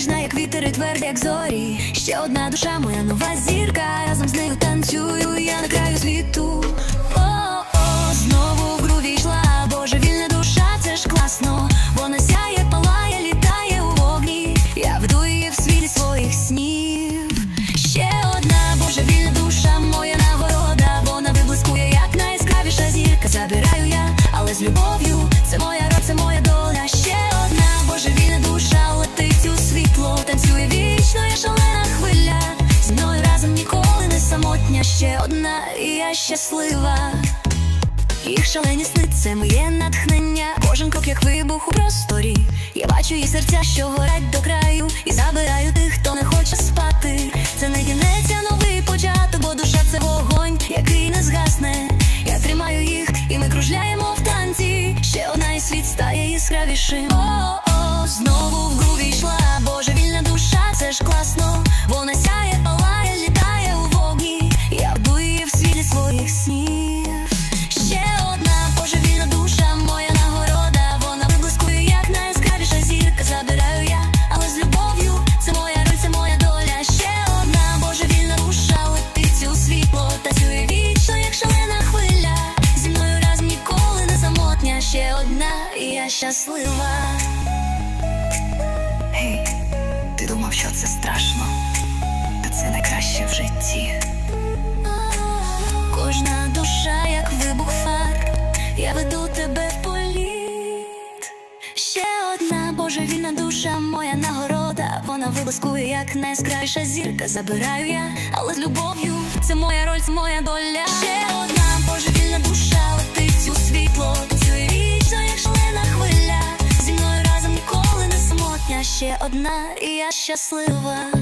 ніжна, як вітер і тверд, як зорі. Ще одна душа, моя нова зірка. Разом з нею танцюю, я на краю світу. Ще одна, і я щаслива. Їх шалені сни це моє натхнення. Кожен крок як вибух у просторі. Я бачу їх серця, що горять до краю, і забираю тих, хто не хоче спати. Це не кінець, а новий початок, бо душа це вогонь, який не згасне. Я тримаю їх, і ми кружляємо в танці. Ще одна і світ стає яскравішим. О-о, знову в гру щаслива. Гей, ти думав, що це страшно? Та це найкраще в житті. Кожна душа, як вибух фар, я веду тебе в політ. Ще одна божевільна душа, моя нагорода. Вона виблискує, як найяскравіша зірка. Забираю я, але з любов'ю. Це моя роль, це моя доля. Ще одна Ще одна, і я щаслива.